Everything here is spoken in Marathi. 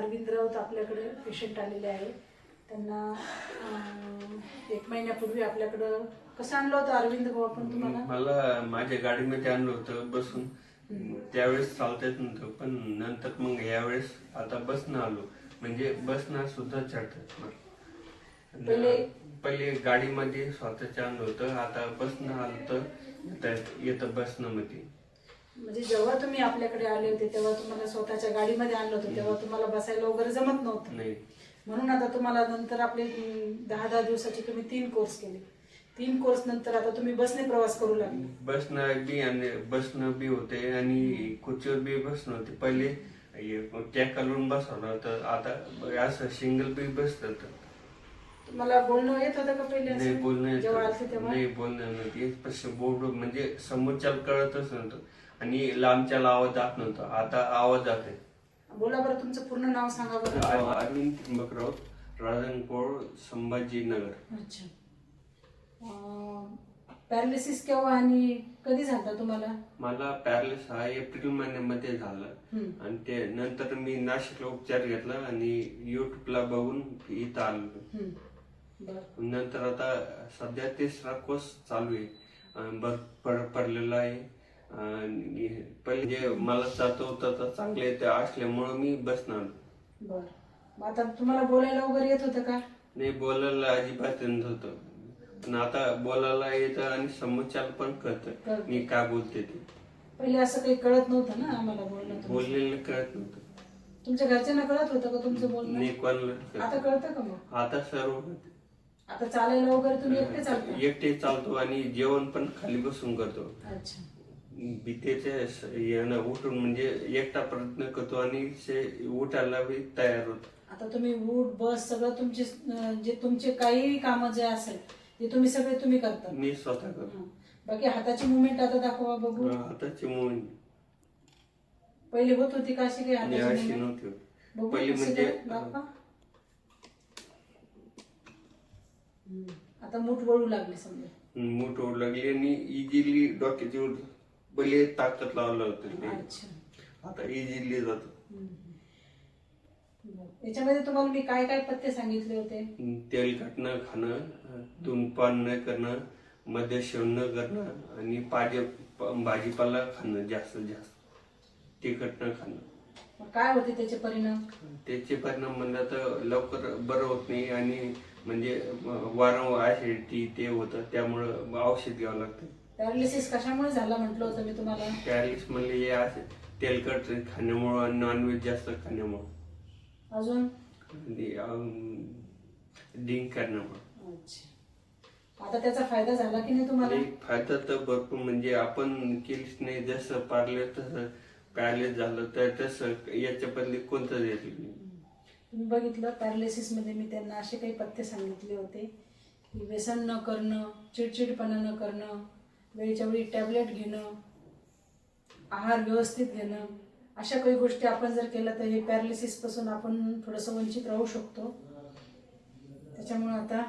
अरविंद राऊत आपल्याकडे पेशंट आलेले आहे. त्यांना एक महिन्यापूर्वी आपल्याकडं कसं आणलं होतं अरविंद भाऊ आपण तुम्हाला? मला माझ्या गाडीमध्ये आणलं होतं बसून. त्यावेळेस चालता येत नव्हतं पण नंतर मग यावेळेस आता बसनं आलो. म्हणजे बसनं सुद्धा चढतात. पहिले- पहिले गाडीमध्ये स्वतःच्या आणलं होतं आता बसनं आलं तर येतं- येतं बसनं मध्ये. म्हणजे जेव्हा तुम्ही आपल्याकडे आले होते तेव्हा तुम्हाला स्वतःच्या गाडीमध्ये आणलं होतं तेव्हा तुम्हाला बसायला वगैरे जमत नव्हतं. नाही. म्हणून आता तुम्हाला नंतर आपले दहा दहा दिवसाचे तुम्ही तीन कोर्स केले. तीन कोर्स नंतर आता तुम्ही बसने प्रवास करू लागले. बसनं बी आणि बसनं बी होते आणि खुर्चीवर बी बसणं होते पहिले टॅक करून बसवलं होतं आता असं सिंगल बी बसलं होतं तुम्हाला बोलणं येत होतं का पहिले नाही? बोलणं नाही बोलणं नव्हती बोर्ड म्हणजे समोरच्याला कळतच नव्हतं. आणि लांबच्याला आवाज जात नव्हता. आता आवाज जाते बोला बरं तुमचं पूर्ण नाव सांगा बरं. अरविंद त्र्यंबकराव राजनकोळ संभाजीनगर. अच्छा. पॅरालिसिस केव्हा आणि कधी झाला तुम्हाला? मला पॅरलिस हा एप्रिल महिन्यामध्ये झाला. हम्म. आणि ते नंतर मी नाशिकला उपचार घेतला आणि युट्यूबला बघून इथं आलो. हम्म. बरं. नंतर आता सध्या तिसरा कोर्स चालू आहे. अं बर्फ पड पडलेला आहे. पहिले जे मला होतं तर चांगले ते असल्यामुळं मी बसणार. बरं. मग आता तुम्हाला बोलायला वगैरे येत होतं का? नाही बोलायला अजिबात येत होतं पण आता बोलायला येतं आणि समोरच्याला पण कळतं. मी काय बोलते ते. पहिले असं काही कळत नव्हतं ना आम्हाला बोलणं. बोललेलं कळत नव्हतं. तुमच्या घरच्यांना कळत होतं का तुमचं बोलणं? नाही कोणाला आता कळत. कळतं का मग? आता सर्व आता चालायला वगैरे तुम्ही एकटे चालता? एकटे चालतो आणि जेवण पण खाली बसून करतो. अच्छा. भीतीचे यानं उठून म्हणजे एकटा प्रयत्न करतो आणि से उठायला बी तयार होतो आता तुम्ही उठ बस सगळं तुमचे जे तुमचे काही कामं जे असेल ते तुम्ही सगळे तुम्ही करता मी स्वतः करतो. बाकी हाताची मुवमेंट आता दाखवा बघू हाताची मूवी पहिले होत होती का अशी काही हाताची अशी movement? नव्हती बघू पहिली कशी म्हणजे? दाखवा. आता मूठ वळू लागले समजा मूठ ओढ लागली आणि इझिली डोक्याची वर पहिले ताकद लावलं होतं अच्छा. आता इझिली जातो. याच्यामध्ये तुम्हाला मी काय काय पत्ते सांगितले होते? तेलकट न खाणं धूमपान न करणं मध्य सेवन न करणं आणि पाजे भाजीपाला खाणं जास्तीत जास्त. तिखट न खाणं. मग काय होते त्याचे परिणाम? त्याचे परिणाम म्हणलं तर लवकर बरं होत नाही आणि म्हणजे वारंवार ऍसिडिटी ते होतं. त्यामुळं औषध घ्यावं लागतं. पॅरालिसिस कशामुळे झाला म्हटलं होतं मी तुम्हाला? पॅरिस म्हणले हे असे तेलकट खाण्यामुळं आणि नॉनव्हेज जास्त खाण्यामुळं. अजून? आणि ड्रिंक करण्यामुळं. अच्छा. आता त्याचा फायदा झाला की नाही तुम्हाला? आणि फायदा तर भरपूर म्हणजे आपण केलीच नाही जसं पारले तसं पॅरलेस झालं तर तसं याच्या बदली कोणतं देत नाही. तुम्ही बघितलं पॅरालिसिसमध्ये मी त्यांना असे काही पत्ते सांगितले होते की व्यसन न करणं चिडचिडपणा न करणं वेळच्या वेळी टॅबलेट घेणं आहार व्यवस्थित घेणं अशा काही गोष्टी आपण जर केल्या तर हे पॅरालिसिसपासून आपण थोडंसं वंचित राहू शकतो. त्याच्यामुळं आता